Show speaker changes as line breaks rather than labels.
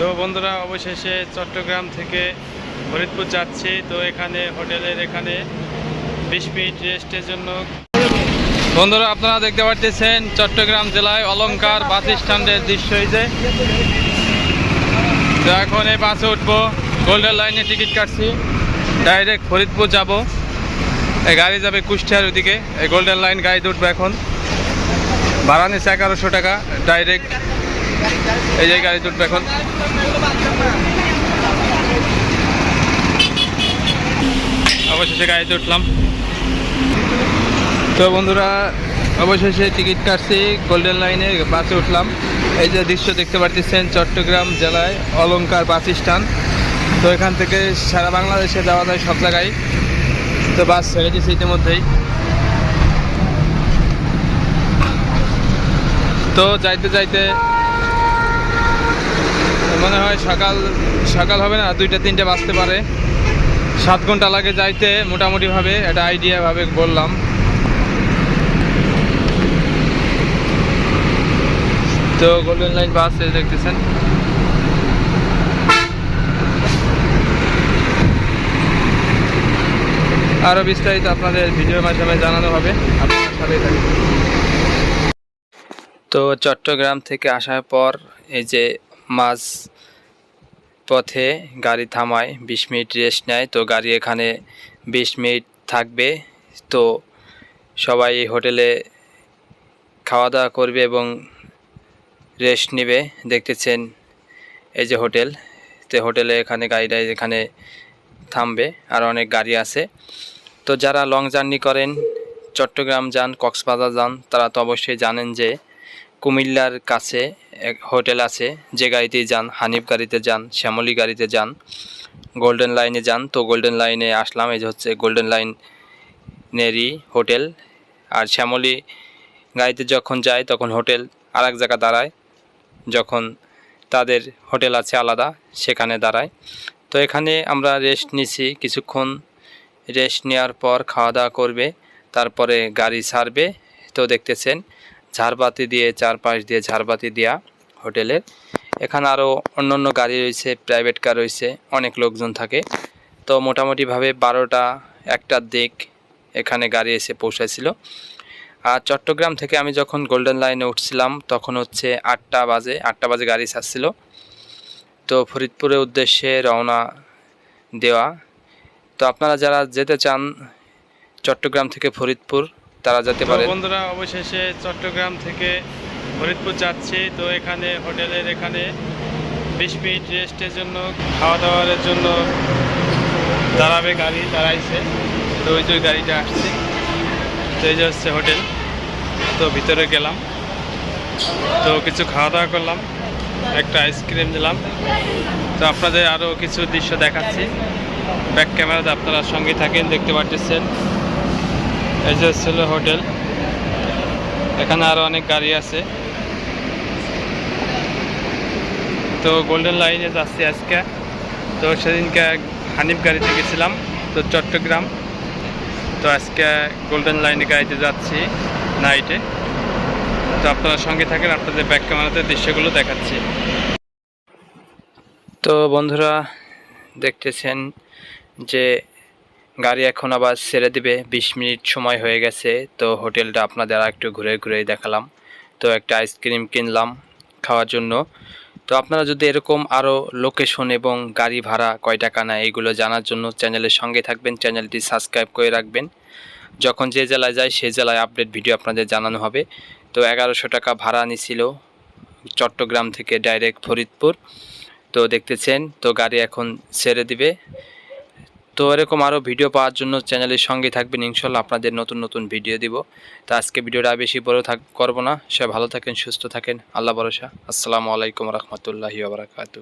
তো বন্ধুরা, অবশেষে চট্টগ্রাম থেকে ফরিদপুর যাচ্ছি। তো এখানে হোটেলের এখানে বিশ মিনিট রেস্টের জন্য। বন্ধুরা, আপনারা দেখতে পাচ্ছেন চট্টগ্রাম জেলায় অলংকার বাস স্ট্যান্ডের দৃশ্য যে। তো এখন এই বাসে উঠবো, গোল্ডেন লাইনে টিকিট কাটছি। ডাইরেক্ট ফরিদপুর যাব। এই গাড়ি যাবে কুষ্টিয়ার ওদিকে। এই গোল্ডেন লাইন গাড়িতে উঠবো এখন। ভাড়া নিচ্ছে এগারোশো টাকা, ডাইরেক্ট। এই যে গাড়ি উঠবো এখন। অবশেষে গাড়িতে উঠলাম। তো বন্ধুরা, অবশেষে টিকিট কাটছি গোল্ডেন লাইনে বাসে উঠলাম। এই যে দৃশ্য দেখতে পাচ্ছেন চট্টগ্রাম জেলায় অলংকার বাস স্ট্যান্ড। তো এখান থেকে সারা বাংলাদেশে যাওয়া যায় সব জায়গায়। তো বাস ছেড়ে দিয়েছে ইতিমধ্যেই। তো যাইতে যাইতে সকাল সকাল হবে না, দুইটা, তিনটে বাজতে পারে। সাত ঘণ্টা লাগে যাইতে, মোটামুটিভাবে একটা আইডিয়াভাবে বললাম। তো গোল্ডেন লাইন বাস দেখতেছেন। আরও বিস্তারিত আপনাদের ভিডিওর মাধ্যমে জানানো হবে। আপনার সাথে তো চট্টগ্রাম থেকে আসার পর এই যে মাঝ পথে গাড়ি থামায়, বিশ মিনিট রেস্ট নেয়। তো গাড়ি এখানে বিশ মিনিট থাকবে। তো সবাই হোটেলে খাওয়া দাওয়া করবে এবং রেস্ট নেবে। দেখতেছেন এই যে হোটেল। তো হোটেলে এখানে গাড়িটা এখানে থামবে। আর অনেক গাড়ি আছে। তো যারা লং জার্নি করেন, চট্টগ্রাম যান, কক্সবাজার যান, তারা তো অবশ্যই জানেন যে কুমিল্লার কাছে এক হোটেল আছে, যে গাড়িতেই যান, হানিফ গাড়িতে যান, শ্যামলী গাড়িতে যান, গোল্ডেন লাইনে যান। তো গোল্ডেন লাইনে আসলাম, এই যে হচ্ছে গোল্ডেন লাইনেরই হোটেল। আর শ্যামলী গাড়িতে যখন যায়, তখন হোটেল আর এক জায়গা দাঁড়ায়, যখন তাদের হোটেল আছে আলাদা, সেখানে দাঁড়ায়। তো এখানে আমরা রেস্ট নিছি, কিছুক্ষণ রেস্ট নেওয়ার পর খাওয়া দাওয়া করবে, তারপরে গাড়ি ছাড়বে। তো দেখতেছেন ঝাড়বাতি দিয়ে, চারপাশ দিয়ে ঝাড়বাতি দেওয়া হোটেলের এখানে আরও অন্য অন্য গাড়ি রয়েছে প্রাইভেট কার রয়েছে, অনেক লোকজন থাকে। তো মোটামুটিভাবে বারোটা, একটার দিক এখানে গাড়ি এসে পৌঁছাইছিল। আর চট্টগ্রাম থেকে আমি যখন গোল্ডেন লাইনে উঠছিলাম, তখন হচ্ছে আটটা বাজে আটটা বাজে গাড়ি ছাড়ছিল। তো ফরিদপুরের উদ্দেশ্যে রওনা দেওয়া। তো আপনারা যারা যেতে চান চট্টগ্রাম থেকে ফরিদপুর তারা যেতে পারে। বন্ধুরা অবশেষে চট্টগ্রাম থেকে ফরিদপুর যাচ্ছি। তো এখানে হোটেলের এখানে বিশ মিনিট রেস্টের জন্য খাওয়া দাওয়ার জন্য দাঁড়াবে গাড়ি দাঁড়াইছে। তো ওই যে গাড়িটা আসছে। তো এই যে হচ্ছে হোটেল। তো ভিতরে গেলাম। তো কিছু খাওয়া দাওয়া করলাম একটা আইসক্রিম দিলাম তো আপনাদের আরও কিছু দৃশ্য দেখাচ্ছি। ব্যাক ক্যামেরাতে আপনারা সঙ্গে থাকেন দেখতে পাচ্ছেন এই যে ছিল হোটেল। এখানে আরও অনেক গাড়ি আছে। তো গোল্ডেন লাইনে যাচ্ছি আজকে। তো সেদিনকে হানিফ গাড়িতে গেছিলাম, তো চট্টগ্রাম। তো আজকে গোল্ডেন লাইনে গাড়িতে যাচ্ছি নাইটে তো আপনারা সঙ্গে থাকেন, আপনাদের ব্যাক ক্যামেরাতে দৃশ্যগুলো দেখাচ্ছি। তো বন্ধুরা, দেখতেছেন যে গাড়ি এখন আবার ছেড়ে দিবে, বিশ মিনিট সময় হয়ে গেছে, তো হোটেলটা আপনাদের আর একটু ঘুরে ঘুরে দেখালাম। তো একটা আইসক্রিম কিনলাম খাওয়ার জন্য। তো আপনারা যদি এরকম আরও লোকেশন এবং গাড়ি ভাড়া কয় টাকা নেয়, এগুলো জানার জন্য চ্যানেলের সঙ্গে থাকবেন, চ্যানেলটি সাবস্ক্রাইব করে রাখবেন। যখন যে জেলায় যায় সেই জেলায় আপডেট ভিডিও আপনাদের জানানো হবে। তো এগারোশো টাকা ভাড়া নিছিল চট্টগ্রাম থেকে ডাইরেক্ট ফরিদপুর। তো দেখতেছেন, তো গাড়ি এখন ছেড়ে দিবে। তো এরকম আরও ভিডিও পাওয়ার জন্য চ্যানেলের সঙ্গে থাকবেন, ইনশাল্লাহ আপনাদের নতুন নতুন ভিডিও দিব। তো আজকে ভিডিওটা বেশি বড় থাক, করব না। সে ভালো থাকেন, সুস্থ থাকেন। আল্লাহ ভরসা। আসসালামু আলাইকুম রহমতুল্লাহি বারাকাতু